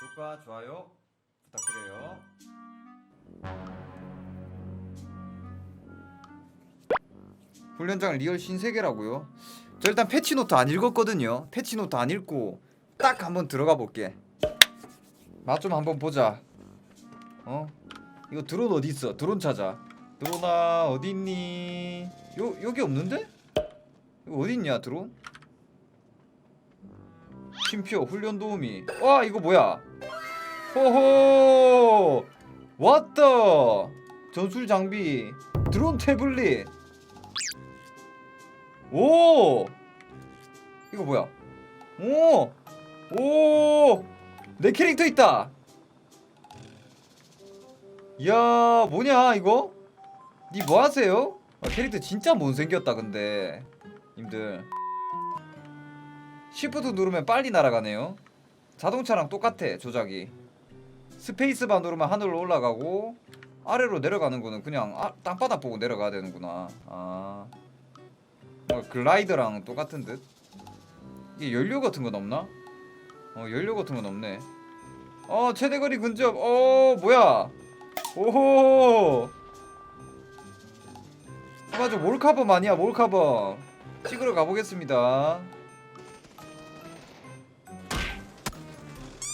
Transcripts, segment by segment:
구독과 좋아요 부탁드려요. 훈련장 리얼 신세계라고요? 저 일단 패치 노트 안 읽었거든요. 패치 노트 안 읽고 딱 한번 들어가 볼게. 맛 좀 한번 보자. 어? 이거 드론 어디 있어? 드론 찾아. 드론아 어디 있니? 요 여기 없는데? 이거 어디 있냐 드론? 쉼표 훈련 도우미. 와 이거 뭐야? 호호 왔다. 전술 장비 드론 태블릿. 오 이거 뭐야? 오! 오! 내 캐릭터 있다! 이야 뭐냐 이거? 니 뭐하세요? 아, 캐릭터 진짜 못생겼다 근데 님들 시프트 누르면 빨리 날아가네요 자동차랑 똑같아 조작이 스페이스바 누르면 하늘로 올라가고 아래로 내려가는 거는 그냥 아, 땅바닥 보고 내려가야 되는구나. 아. 뭐 글라이더랑 똑같은 듯? 이게 연료 같은 건 없나? 어 연료 같은 건 없네. 어 최대거리 근접. 어 뭐야? 오호! 맞아. 몰카범 아니야 몰카범 찍으러 가보겠습니다.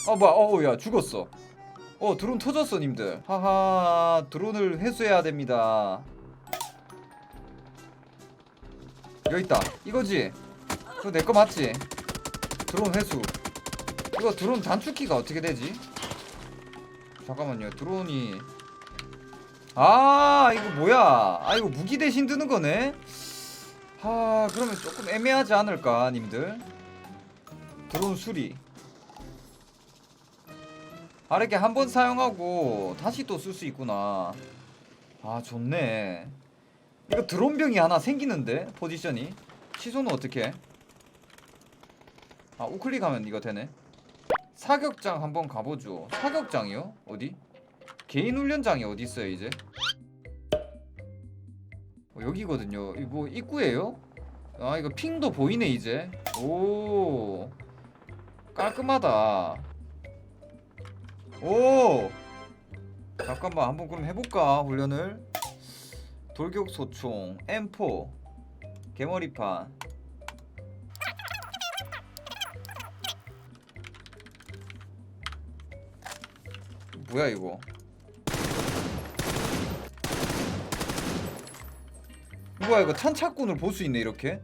어 뭐야? 어야 죽었어 어 드론 터졌어 님들. 하하 드론을 회수해야 됩니다. 여기 있다. 이거지? 이거 내 거 맞지? 드론 회수. 이거 드론 단축키가 어떻게 되지? 잠깐만요. 드론이. 아 이거 뭐야? 아 이거 무기 대신 드는 거네? 하 그러면 조금 애매하지 않을까 님들? 드론 수리 아 이렇게 한 번 사용하고 다시 또 쓸 수 있구나. 아 좋네. 이거 드론병이 하나 생기는데 포지션이? 취소는 어떻게? 아 우클릭하면 이거 되네. 사격장 한번 가보죠. 사격장이요? 어디? 개인 훈련장이 어디 있어요 이제? 어, 여기거든요. 이거 뭐 입구예요? 아 이거 핑도 보이네 이제. 오 깔끔하다 오! 잠깐만 한번 그럼 해볼까 훈련을? 돌격 소총 M4 개머리판. 뭐야 이거? 뭐야 이거 탄착군을 볼 수 있네 이렇게?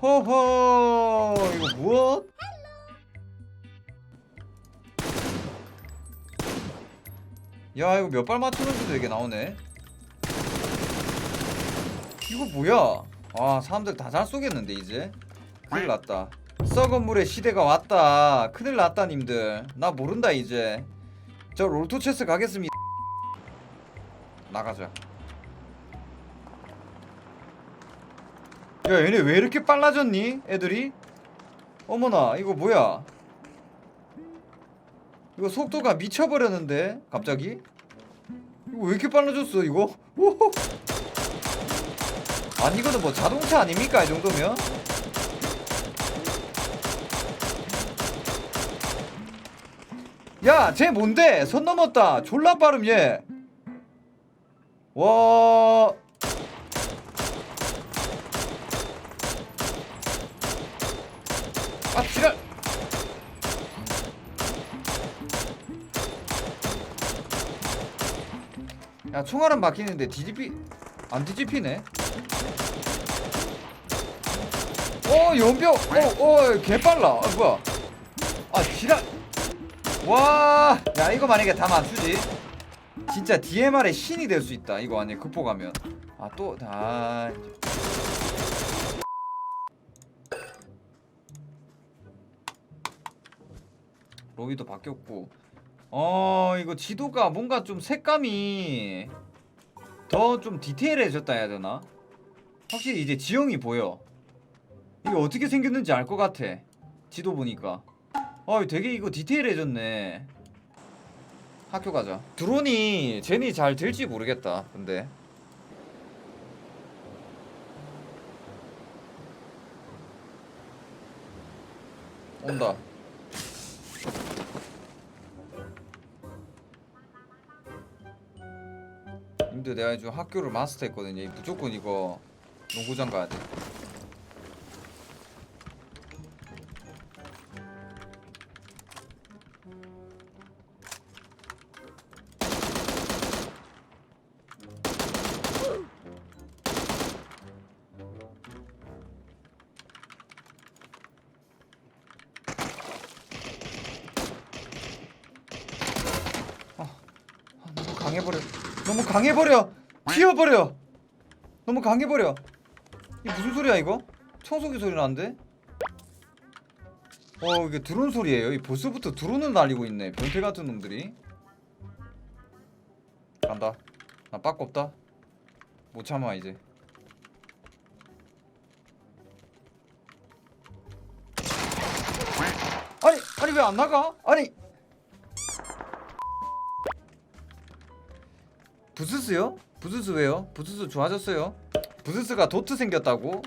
허허 이거 무엇? 야 이거 몇 발 맞추는지도 이게 나오네. 이거 뭐야? 아 사람들 다 잘 쏘겠는데 이제? 큰일 났다. 썩은 물의 시대가 왔다. 큰일 났다 님들. 나 모른다 이제. 저 롤토체스 가겠습니다. 나가자. 야 얘네 왜 이렇게 빨라졌니? 애들이? 어머나 이거 뭐야 이거 속도가 미쳐버렸는데 갑자기 이거 왜 이렇게 빨라졌어 이거 오호. 아니 이거는 뭐 자동차 아닙니까 이 정도면 야, 쟤 뭔데? 선 넘었다. 졸라 빠름 얘. 와. 아, 지랄. 야, 총알은 막히는데 뒤집히 안 뒤집히네. 어, 연병. 어, 어, 개빨라. 아, 뭐야? 아, 지랄. 와, 야 이거 만약에 다 맞추지? 진짜 DMR의 신이 될 수 있다. 이거 아니 극복하면. 아 또, 아. 로비도 바뀌었고. 어, 이거 지도가 뭔가 좀 색감이 더 좀 디테일해졌다 해야 되나? 확실히 이제 지형이 보여. 이게 어떻게 생겼는지 알 것 같아. 지도 보니까. 어 되게 이거 디테일해졌네 학교 가자 드론이 젠이 잘 될지 모르겠다 근데 온다 근데 내가 요즘 학교를 마스터했거든요. 무조건 이거 농구장 가야 돼. 아, 너무 강해버려 너무 강해버려. 튀어버려. 너무 강해버려. 이게 무슨 소리야 이거? 청소기 소리 나는데? 어 이게 드론 소리예요. 이 벌써부터 드론을 날리고 있네. 변태 같은 놈들이. 간다. 나 빠꾸 없다. 못 참아 이제. 아니 아니 왜 안 나가? 아니 부스스요? 부스스 왜요? 부스스 좋아졌어요? 부스스가 도트 생겼다고?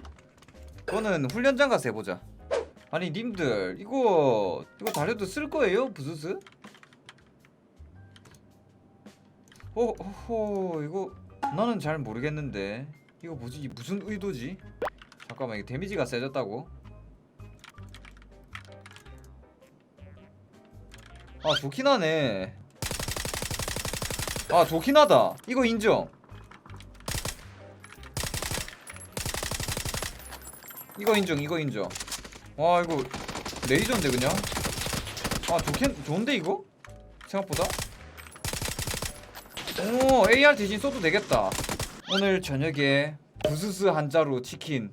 그거는 훈련장 가서 해보자 아니 님들 이거 이거 달려도 쓸 거예요? 부스스? 어, 호호 이거 나는 잘 모르겠는데 이거 뭐지? 이 무슨 의도지? 잠깐만 이게 데미지가 세졌다고? 아 좋긴 하네 아 좋긴 하다. 이거 인정. 이거 인정 이거 인정. 와 이거 레이저인데 그냥? 아 좋긴 좋은데 이거? 생각보다? 오 AR 대신 써도 되겠다. 오늘 저녁에 부스스 한자로 치킨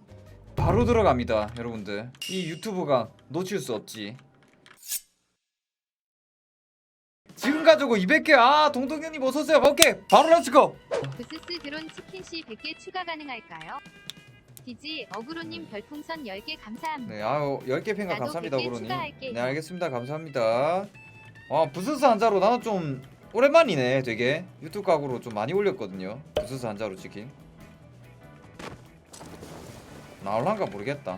바로 들어갑니다 여러분들. 이 유튜브가 놓칠 수 없지 지금 가지고 200개 아 동동현님 어서오세요. 오케이 바로 렛츠고 부스스 드론 치킨시 100개 추가 가능할까요? 디지 어그로님 별풍선 10개 감사합니다. 네 아유 10개 팬가 나도 감사합니다 100개 고로님. 추가할게요. 네 알겠습니다. 감사합니다. 아 부스스 한자로 나는 좀 오랜만이네 되게. 유튜브 각으로 좀 많이 올렸거든요. 부스스 한자로 치킨. 나올란가 모르겠다.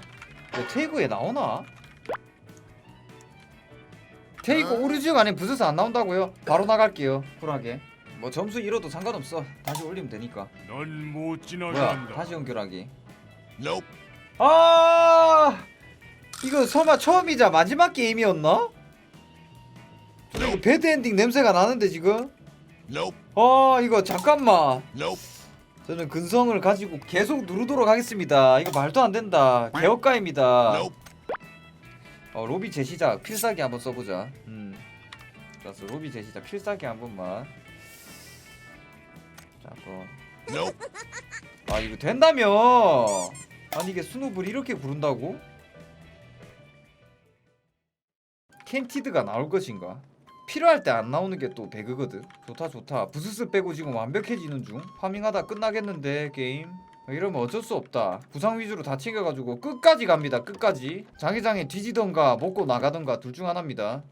근데 테이그에 나오나? 테이그 오리지가 아닌 부스스 안 나온다고요? 바로 나갈게요 쿨하게 뭐 점수 잃어도 상관없어 다시 올리면 되니까 넌못 뭐야 지나간다. 다시 연결하기 Nope. 아 이거 설마 처음이자 마지막 게임이었나? 이거 배드 엔딩 냄새가 나는데 지금? Nope. 아 이거 잠깐만 Nope. 저는 근성을 가지고 계속 누르도록 하겠습니다 이거 말도 안 된다 개업가입니다 Nope. 어 로비 재시작 필살기 한번 써보자. 음. 좋았어 로비 재시작 필살기 한 번만. 자 그럼 Nope. 아 이거 된다며 아니 이게 스누블 이렇게 구른다고? 캔티드가 나올 것인가? 필요할 때 안 나오는 게 또 배그거든? 좋다 좋다. 부스스 빼고 지금 완벽해지는 중. 파밍하다 끝나겠는데 게임 이러면 어쩔 수 없다. 부상 위주로 다 챙겨가지고 끝까지 갑니다. 끝까지. 자기장에 뒤지던가 먹고 나가던가 둘 중 하나입니다